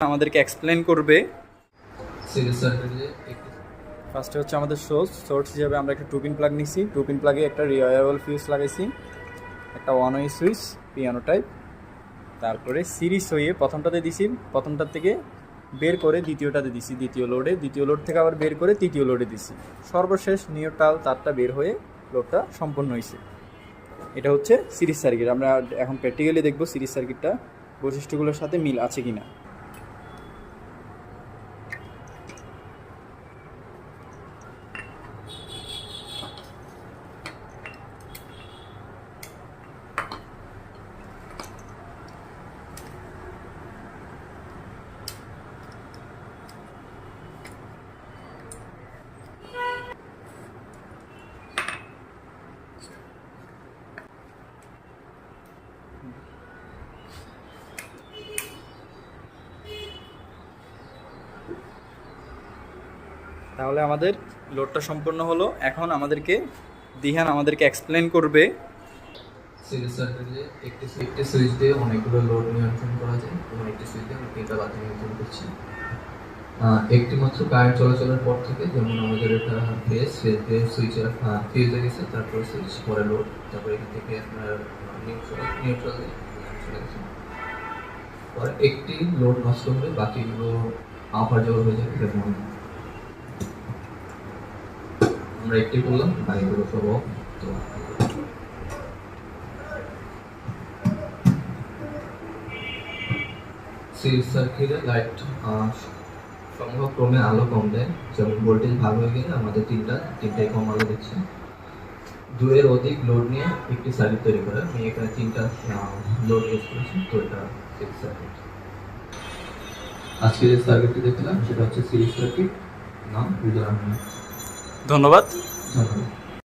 আমাদেরকে এক্সপ্লেন করবে। ফার্স্টে হচ্ছে আমাদের সোর্স সোর্স হিসাবে আমরা একটা টুপিন প্লাগ নিছি। টুপিন প্লাগে একটা রিওয়ারেবল ফিউজ লাগাইছি। একটা one way switch piano type তারপরে সিরিজ হয়ে প্রথমটাতে দিছি। প্রথমটার থেকে বের করে দ্বিতীয়টাতে দিছি। দ্বিতীয় লোডে দ্বিতীয় লোড থেকে আবার বের করে তৃতীয় লোডে দিছি। সর্বশেষ নিউট্রাল তারটা বের হয়ে লোডটা সম্পন্ন হয়েছে এটা হচ্ছে সিরিজ সার্কিট আমরা এখন প্র্যাকটিক্যালি দেখব সিরিজ সার্কিটটা বৈশিষ্ট্যগুলোর সাথে মিল আছে কিনা। তাহলে আমাদের লোডটা সম্পূর্ণ হলো। এখন আমাদেরকে দিহান আমাদেরকে এক্সপ্লেন করবে। সিরিজ একটি একটি সুইচ দিয়ে অনেকগুলো লোড নিয়ন্ত্রণ করা যায়। এবং একটি সুইচ দিয়ে আমরা তিনটা নিয়ন্ত্রণ করছি। একটি মাত্র কারেন্ট চলাচলের পর থেকে যেমন আমাদের এটা ফেস ফেস দিয়ে সুইচের ফিউজ হয়ে গেছে, তারপরে সুইচ পরে লোড তারপরে এখান থেকে আপনার নিউট্রাল নিউট্রাল চলে গেছে। পরে একটি লোড নষ্ট হলে বাকিগুলো আপার জোর হয়ে যাবে, যেমন আমরা একটি করলাম বাকিগুলো সব। তো। সিরিজ সার্কিটে লাইট সম্ভব ক্রমে আলো কম দেয়, যেমন ভোল্টেজ ভালো হয়ে গেলে আমাদের তিনটা, তিনটাই কম আলো দিচ্ছে। দুয়ের অধিক লোড নিয়ে একটি সার্কিট তৈরি করে। আমি এখানে তিনটা লোড ইউজ করেছি, তো এটা সিরিজ সার্কিট আজকে যে সার্কিটটি দেখলাম, সেটা হচ্ছে সিরিজ সার্কিট নাম আহমেদ ধন্যবাদ।